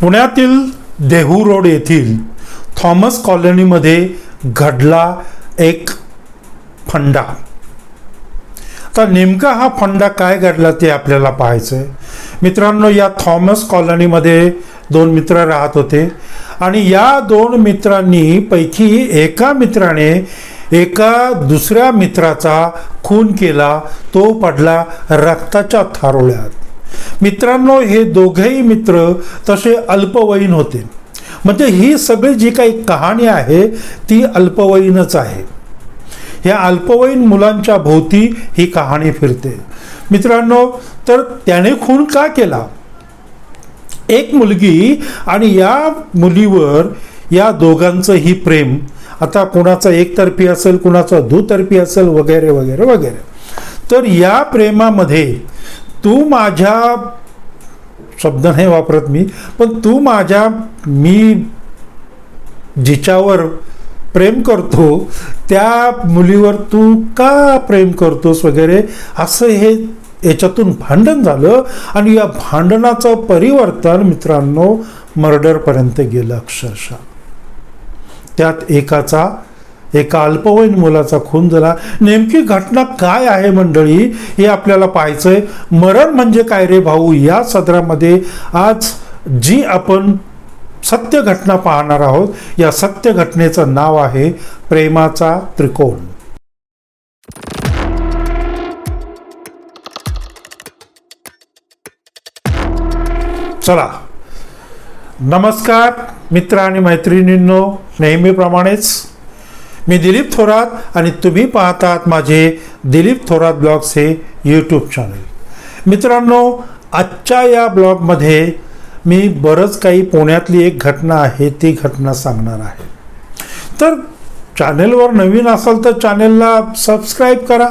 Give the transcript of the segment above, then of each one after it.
पुण्यातील देहू रोड येथील थॉमस कॉलनीमध्ये घडला एक फंडा. तर नेमका हा फंडा काय घडला ते आपल्याला पाहायचं आहे मित्रांनो या थॉमस कॉलनीमध्ये दोन मित्र राहत होते आणि या दोन मित्रांनी पैकी एका मित्राने एका दुसऱ्या मित्राचा खून केला. तो पडला रक्ताच्या थारोळ्यात. मित्रांनो हे दोघेही मित्र तसे अल्पवयीन होते. म्हणजे ही सगळी जी काही कहाणी आहे ती अल्पवयीनच आहे. ह्या अल्पवयीन मुलांच्या भोवती ही कहाणी फिरते. मित्रांनो तर त्याने खून का केला? एक मुलगी आणि या मुलीवर या दोघांचंही प्रेम. आता कुणाचा एकतर्फी असेल कुणाचा दुतर्फी असेल वगैरे वगैरे वगैरे. तर या प्रेमामध्ये तू माझ्या शब्द नाही वापरत मी पण तू माझ्या मी जिच्यावर प्रेम करतो त्या मुलीवर तू का प्रेम करतोस वगैरे असं हे याच्यातून भांडण झालं आणि या भांडणाचं परिवर्तन मित्रांनो मर्डरपर्यंत गेलं अक्षरशः. त्यात एकाचा एका अल्पवयीन मुलाचा खून झाला. नेमकी घटना काय आहे मंडळी? हे आपल्याला पाहायचंय. मरण म्हणजे काय रे भाऊ? या सदरामध्ये आज जी आपण सत्य घटना पाहणार आहोत या सत्य घटनेचं नाव आहे प्रेमाचा त्रिकोण. चला. नमस्कार मित्र आणि मैत्रिणींनो नेहमीप्रमाणेच मी दिलीप थोरात आणि तुम्ही पाहतात माझे दिलीप थोरात ब्लॉग्स हे यूट्यूब चॅनल मित्रांनो आजच्या या ब्लॉगमध्ये मी बरंच काही पुण्यातली एक घटना आहे ती घटना सांगणार आहे. तर चॅनेलवर नवीन असाल तर चॅनेलला सबस्क्राईब करा.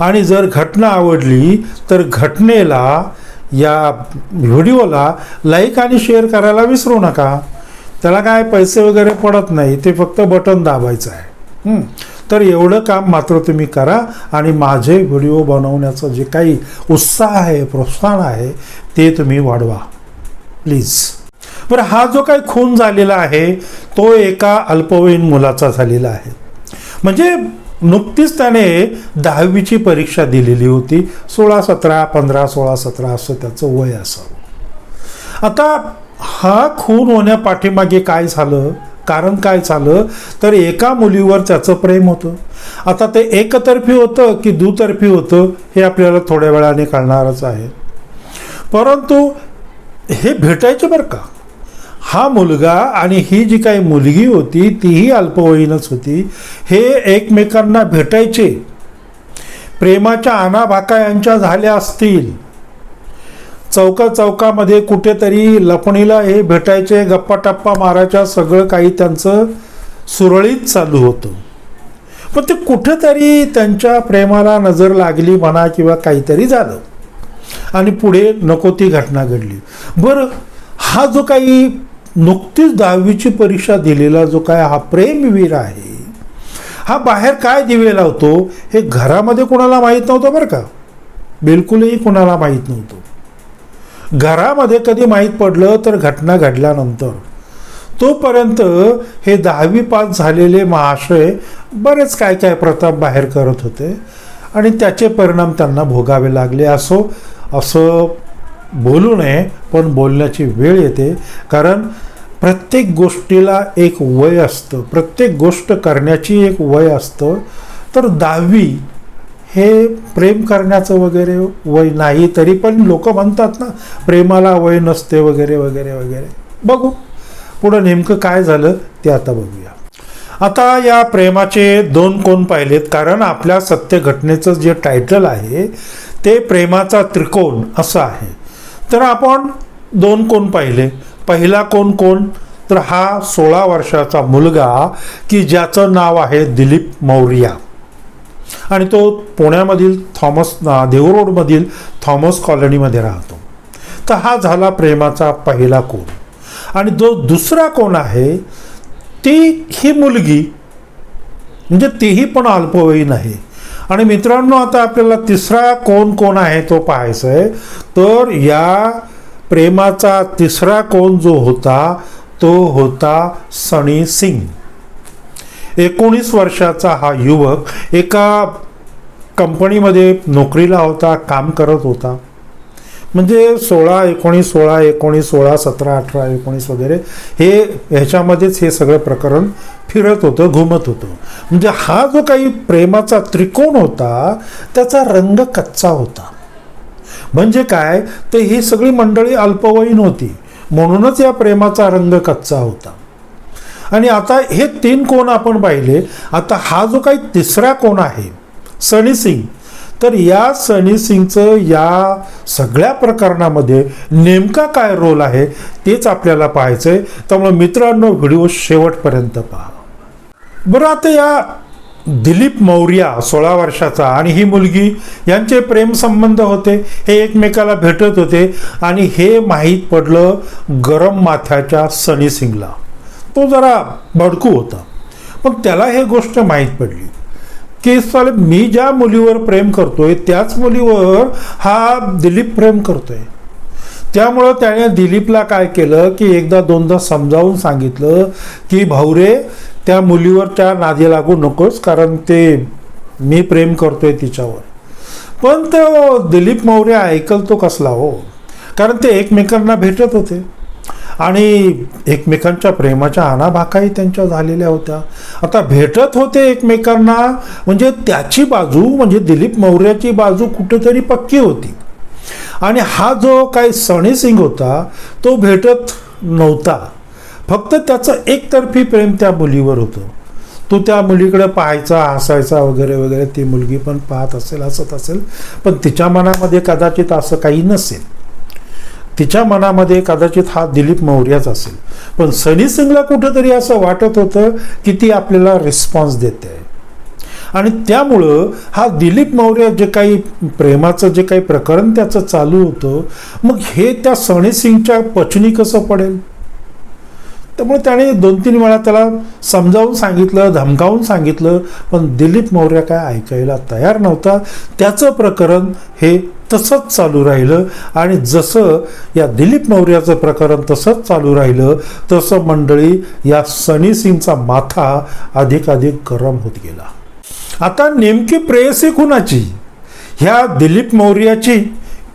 आणि जर घटना आवडली तर घटनेला या व्हिडिओला लाईक आणि शेअर करायला विसरू नका. त्याला काय पैसे वगैरे पडत नाही ते फक्त बटन दाबायचं आहे. तर एवढं काम मात्र तुम्ही करा आणि माझे व्हिडिओ बनवण्याचं जे काही उत्साह आहे प्रोत्साहन आहे ते तुम्ही वाढवा. प्लीज. बरं हा जो काही खून झालेला आहे तो एका अल्पवयीन मुलाचा झालेला आहे. म्हणजे नुकतीच त्याने दहावीची परीक्षा दिलेली होती सोळा सतरा पंधरा सोळा सतरा असं त्याचं वय असावं. आता हा खून होण्यापाठीमागे काय झालं? कारण काय झालं? तर एका मुलीवर त्याचं प्रेम होतं. आता ते एकतर्फी होतं की दुतर्फी होतं हे आपल्याला थोड्या वेळाने कळणारच आहे. परंतु हे भेटायचे बरं का? हा मुलगा आणि ही जी काही मुलगी होती तीही अल्पवयीनच होती हे एकमेकांना भेटायचे. प्रेमाच्या अनाभाका यांच्या झाल्या असतील. चौका चौकामध्ये कुठेतरी लपणीला हे भेटायचे गप्पा टप्पा मारायच्या सगळं काही त्यांचं सुरळीत चालू होतं. पण ते कुठेतरी त्यांच्या प्रेमाला नजर लागली म्हणा किंवा काहीतरी झालं. आणि पुढे नको ती घटना घडली. बरं हा जो काही नुकतीच दहावीची परीक्षा दिलेला जो काय हा प्रेमवीर आहे हा बाहेर काय दिवे लावतो हे घरामध्ये कोणाला माहीत नव्हतं बरं का. बिलकुलही कोणाला माहीत नव्हतं. घरामध्ये कधी माहीत पडलं तर घटना घडल्यानंतर. तोपर्यंत हे दहावी पास झालेले महाशय बरेच काय काय प्रताप बाहेर करत होते आणि त्याचे परिणाम त्यांना भोगावे लागले. असो असं बोलू नये पण बोलण्याची वेळ येते. कारण प्रत्येक गोष्टीला एक वय असतं. प्रत्येक गोष्ट करण्याची एक वय असतं. तर दहावी हे प्रेम करण्याचं वगैरे वय नाही तरी पण लोक म्हणतात ना प्रेमाला वय नसते वगैरे वगैरे वगैरे. बघू. पुढं नेमकं काय झालं ते आता बघूया. आता या प्रेमाचे दोन कोण पाहिलेत कारण आपल्या सत्य घटनेचं जे टायटल आहे ते प्रेमाचा त्रिकोण असं आहे. तर आपण दोन कोण पाहिले? पहिला कोण कोण? तर हा सोळा वर्षाचा मुलगा की ज्याचं नाव आहे दिलीप मौर्या. आणि तो पुण्यामधील थॉमस देऊ रोडमधील थॉमस कॉलनीमध्ये राहतो. तर हा झाला प्रेमाचा पहिला कोण. आणि जो दुसरा कोण आहे ती ही मुलगी म्हणजे तीही पण अल्पवयीन आहे. आणि मित्रांनो आता आपल्याला तिसरा कोण कोण आहे तो पाहायचा आहे तर या प्रेमाचा तिसरा कोण जो होता तो होता सनी सिंग. एकोणीस वर्षाचा हा युवक एका कंपनीमध्ये नोकरीला होता काम करत होता. म्हणजे सोळा एकोणीस सोळा एकोणीस सोळा सतरा अठरा एकोणीस वगैरे हे ह्याच्यामध्येच हे सगळं प्रकरण फिरत होतं घुमत होतं. म्हणजे हा जो काही प्रेमाचा त्रिकोण होता त्याचा रंग कच्चा होता. म्हणजे काय? तर ही सगळी मंडळी अल्पवयीन होती. म्हणूनच या प्रेमाचा रंग कच्चा होता. आणि आता हे तीन कोण आपण पाहिले आता हा जो काही तिसरा कोण आहे सनी सिंग तर या सनी सिंगचं या सगळ्या प्रकरणामध्ये नेमका काय रोल आहे तेच आपल्याला पाहायचं आहे त्यामुळे मित्रांनो व्हिडिओ शेवटपर्यंत पहा. बरं आता या दिलीप मौर्या सोळा वर्षाचा आणि ही मुलगी यांचे प्रेमसंबंध होते हे एकमेकाला भेटत होते आणि हे माहीत पडलं गरम माथ्याच्या सनी सिंगला. तो जरा भडकू होता. पण त्याला हे गोष्ट माहीत पडली. की साहेब मी ज्या मुलीवर प्रेम करतोय त्याच मुलीवर हा दिलीप प्रेम करतोय. त्यामुळं त्याने दिलीपला काय केलं की एकदा दोनदा समजावून सांगितलं की भाऊरे त्या मुलीवरच्या नादी लागू नकोस कारण ते मी प्रेम करतोय तिच्यावर. पण तो दिलीप मौर्य ऐकल तो कसला हो? कारण ते एकमेकांना भेटत होते. आणि एकमेकांच्या प्रेमाच्या आणाभाकाही त्यांच्या झालेल्या होत्या. आता भेटत होते एकमेकांना म्हणजे त्याची बाजू म्हणजे दिलीप मौर्याची बाजू कुठेतरी पक्की होती. आणि हा जो काही सणी सिंग होता तो भेटत नव्हता. फक्त त्याचं एकतर्फी प्रेम त्या मुलीवर होतं. तो त्या मुलीकडे पाहायचा हसायचा वगैरे वगैरे ती मुलगी पण पाहत असेल हसत असेल पण तिच्या मनामध्ये कदाचित असं काही नसेल. तिच्या मनामध्ये कदाचित हा दिलीप मौर्याच असेल. पण सनी सिंगला कुठंतरी असं वाटत होतं की ती आपल्याला रिस्पॉन्स देते. आहे आणि त्यामुळं हा दिलीप मौर्य जे काही प्रेमाचं जे काही प्रकरण त्याचं चालू होतं मग हे त्या सनी सिंगच्या पचनी कसं पडेल? त्यामुळे त्याने दोन तीन वेळा त्याला समजावून सांगितलं धमकावून सांगितलं पण दिलीप मौर्य काय ऐकायला तयार नव्हता. त्याचं प्रकरण हे तसंच चालू राहिलं. आणि जसं या दिलीप मौर्याचं प्रकरण तसंच चालू राहिलं तसं मंडळी या सनी सिंगचा माथा अधिकाधिक गरम होत गेला. आता नेमकी प्रेयसी कुणाची? ह्या दिलीप मौर्याची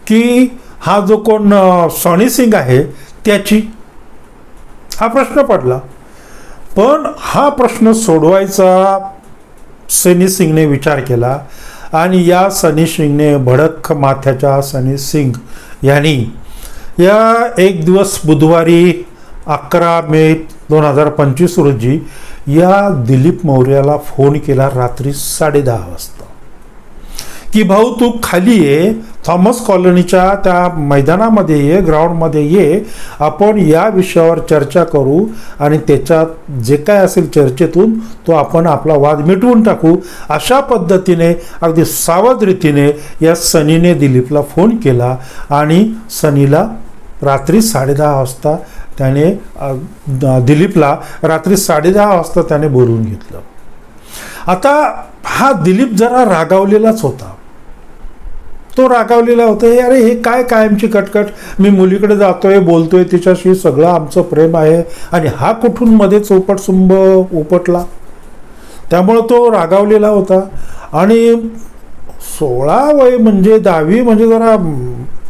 की हा जो कोण सनी सिंग आहे त्याची? हा प्रश्न पडला. पण हा प्रश्न सोडवायचा सनी सिंगने विचार केला. आणि या सनी सिंगने भडक माथ्याच्या सनी सिंग यांनी या एक दिवस बुधवारी अकरा मे दोन हजार पंचवीस रोजी या दिलीप मौर्याला फोन केला रात्री साडेदहा वाजता. की भाऊ तू खाली ये. थॉमस कॉलनीच्या त्या मैदानामध्ये ये ग्राउंडमध्ये ये. आपण या विषयावर चर्चा करू आणि त्याच्यात जे काय असेल चर्चेतून तो आपण आपला वाद मिटवून टाकू. अशा पद्धतीने अगदी सावध रीतीने या सनीने दिलीपला फोन केला आणि सनीला रात्री साडेदहा वाजता त्याने दिलीपला रात्री साडेदहा वाजता त्याने बोलवून घेतलं. आता हा दिलीप जरा रागावलेलाच होता. तो रागावलेला होता हे अरे हे काय कायमची कटकट? मी मुलीकडे जातोय बोलतोय तिच्याशी सगळं आमचं प्रेम आहे. आणि हा कुठून मध्येच उपटसुंब उपटला त्यामुळं तो रागावलेला होता. आणि सोळा वय म्हणजे दहावी म्हणजे जरा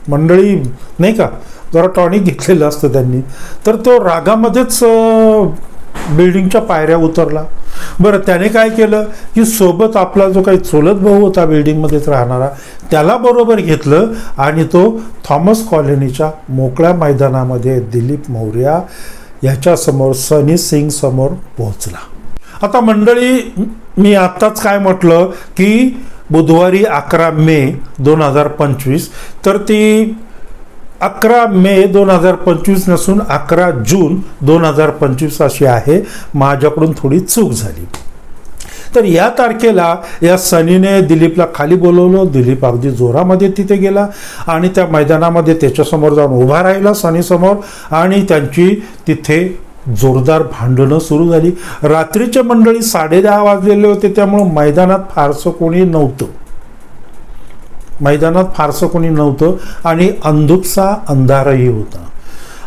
मंडळी नाही का जरा टॉनिक घेतलेलं असतं त्यांनी. तर तो रागामध्येच बिल्डिंगच्या पायऱ्या उतरला. बरं त्याने काय केलं की सोबत आपला जो काही चुलत भाऊ होता बिल्डिंगमध्येच राहणारा त्याला बरोबर घेतलं आणि तो थॉमस कॉलनीच्या मोकळ्या मैदानामध्ये दिलीप मौर्या ह्याच्यासमोर सनी सिंग समोर पोहोचला. आता मंडळी मी आत्ताच काय म्हटलं की बुधवारी अकरा मे दोन हजार पंचवीस तर ती अकरा मे दोन हजार पंचवीस नसून अकरा जून दोन हजार पंचवीस अशी आहे. माझ्याकडून थोडी चूक झाली. तर या तारखेला या सनीने दिलीपला खाली बोलवलं. दिलीप अगदी जोरामध्ये तिथे गेला आणि त्या मैदानामध्ये त्याच्यासमोर जाऊन उभा राहिला सनीसमोर आणि त्यांची तिथे जोरदार भांडणं सुरू झाली. रात्रीचे मंडळी साडेदहा वाजलेले होते त्यामुळं मैदानात फारसं कोणी नव्हतं. मैदानात फारसं कोणी नव्हतं आणि अंधुपसा अंधारही होता.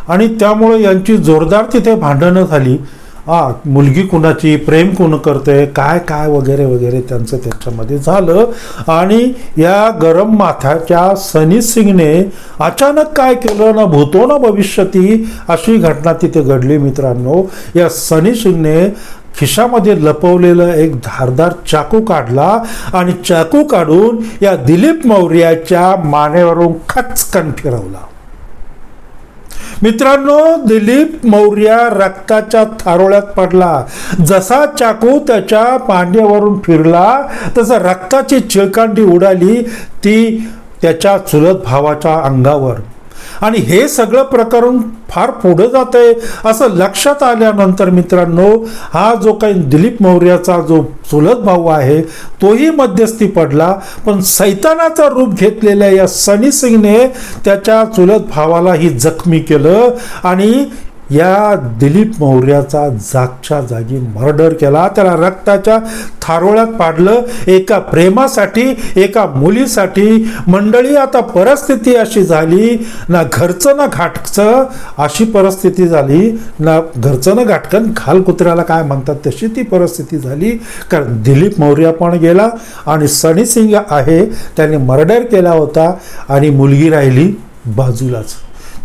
आणि त्यामुळं यांची जोरदार तिथे भांडणं झाली. हा मुलगी कुणाची प्रेम कोण करते काय काय वगैरे वगैरे त्यांचं त्याच्यामध्ये झालं. आणि या गरम माथ्याच्या सनी सिंगने अचानक काय केलं? ना भूतो ना भविष्यती अशी घटना तिथे घडली मित्रांनो. या सनी सिंगने खिशामध्ये लपवलेलं एक धारदार चाकू काढला आणि चाकू काढून या दिलीप मौर्याच्या मानेवरून खचकन फिरवला. मित्रांनो दिलीप मौर्य रक्ताच्या थारोळ्यात पडला. जसा चाकू त्याच्या पांड्यावरून फिरला तसा रक्ताची चिळकांडी उडाली ती त्याच्या चुलत भावाच्या अंगावर. आणि हे सगळं प्रकरण फार पुढं जात आहे असं लक्षात आल्यानंतर मित्रांनो हा जो काही दिलीप मौर्याचा जो चुलत भाऊ आहे तोही मध्यस्थी पडला. पण सैतानाचं रूप घेतलेल्या या सनी सिंगने त्याच्या चुलत भावालाही जखमी केलं आणि या दिलीप मौर्याचा जागच्या जागी मर्डर केला. त्याला रक्ताच्या थारोळ्यात पाडलं. एका प्रेमासाठी एका मुलीसाठी. मंडळी आता परिस्थिती अशी झाली ना घरचं ना घाटचं. अशी परिस्थिती झाली ना घरचं ना घाटकन खाल कुत्र्याला काय म्हणतात तशी ती परिस्थिती झाली. कारण दिलीप मौर्य पण गेला आणि सनी सिंग आहे. त्याने मर्डर केला होता आणि मुलगी राहिली बाजूलाच.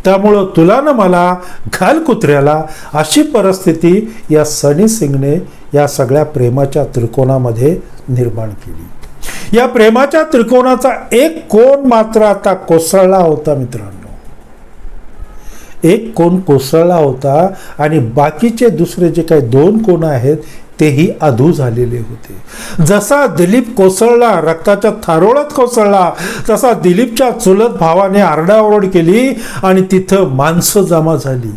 त्यामुळं तुला ना मला घाल कुत्र्याला अशी परिस्थिती या सनी सिंगने या सगळ्या प्रेमाच्या त्रिकोणामध्ये निर्माण केली. या प्रेमाच्या त्रिकोणाचा एक कोण मात्र आता कोसळला होता मित्रांनो. एक कोण कोसळला होता आणि बाकीचे दुसरे जे काही दोन कोण आहेत तेही अधू झालेले होते. जसा दिलीप कोसळला रक्ताच्या थारोळात कोसळला तसा दिलीपच्या चुलत भावाने आरडाओरड केली आणि तिथं माणसं जमा झाली.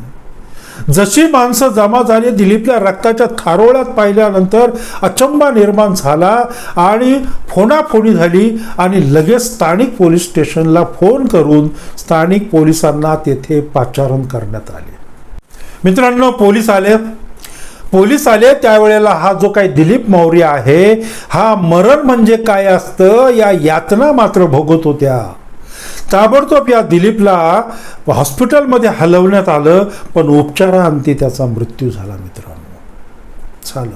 जशी माणसं जमा झाली दिलीपला रक्ताच्या थारोळ्यात पाहिल्यानंतर अचंबा निर्माण झाला आणि फोनाफोनी झाली आणि लगेच स्थानिक पोलीस स्टेशनला फोन करून स्थानिक पोलिसांना तेथे पाचारण करण्यात आले. मित्रांनो पोलीस आले. पोलीस आले त्यावेळेला हा जो काही दिलीप मौर्य आहे हा मरण म्हणजे काय असतं या यातना मात्र भोगत होत्या. ताबडतोब या दिलीपला हॉस्पिटलमध्ये हलवण्यात आलं पण उपचारांती त्याचा मृत्यू झाला मित्रांनो. झालं.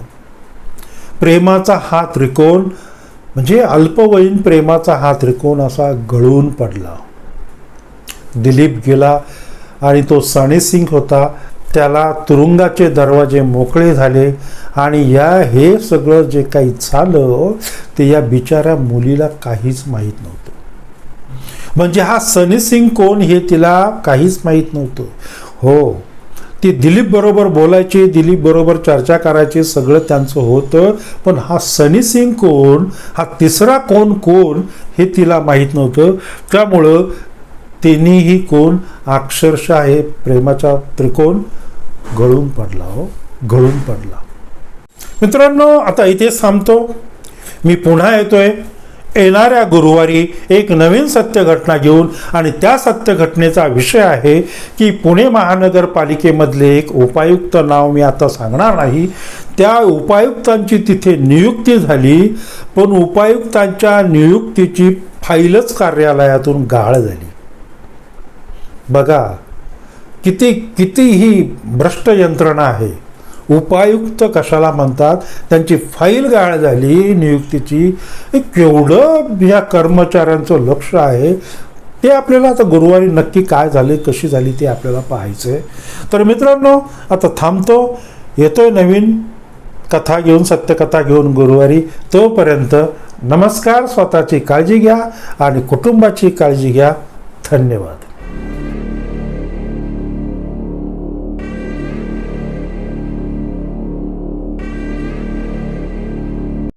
प्रेमाचा हा त्रिकोण म्हणजे अल्पवयीन प्रेमाचा हा त्रिकोण असा गळून पडला. दिलीप गेला आणि तो सणेसिंग सिंग होता त्याला तुरुंगाचे दरवाजे मोकळे झाले आणि या हे सगळं जे काही झालं ते या बिचाऱ्या मुलीला काहीच माहीत नव्हतं. म्हणजे हा सनी सिंग कोण हे तिला काहीच माहीत नव्हतं. हो ती दिलीप बरोबर बोलायची दिलीप बरोबर चर्चा करायची सगळं त्यांचं होतं पण हा सनी सिंग कोण हा तिसरा कोण कोण हे तिला माहीत नव्हतं. त्यामुळं तिन्हीही कोण अक्षरशः हे प्रेमाचा त्रिकोण गळून पडला हो गळून पडला. मित्रांनो आता इथेच थांबतो. मी पुन्हा येतोय. येणाऱ्या गुरुवारी एक नवीन सत्य घटना घेऊन आणि त्या सत्य घटनेचा विषय आहे की पुणे महानगरपालिकेमधले एक उपायुक्त नाव मी आता सांगणार नाही. त्या उपायुक्तांची तिथे नियुक्ती झाली पण उपायुक्तांच्या नियुक्तीची फाईलच कार्यालयातून गाळ झाली. बघा किती किती ही भ्रष्ट यंत्रणा आहे उपायुक्त कशाला म्हणतात त्यांची फाईल गाळ झाली नियुक्तीची केवढं या कर्मचाऱ्यांचं लक्ष आहे ते आपल्याला आता गुरुवारी नक्की काय झाले कशी झाली ते आपल्याला पाहायचं आहे तर मित्रांनो आता थांबतो. येतोय नवीन कथा घेऊन सत्यकथा घेऊन गुरुवारी. तोपर्यंत नमस्कार स्वतःची काळजी घ्या आणि कुटुंबाची काळजी घ्या. धन्यवाद.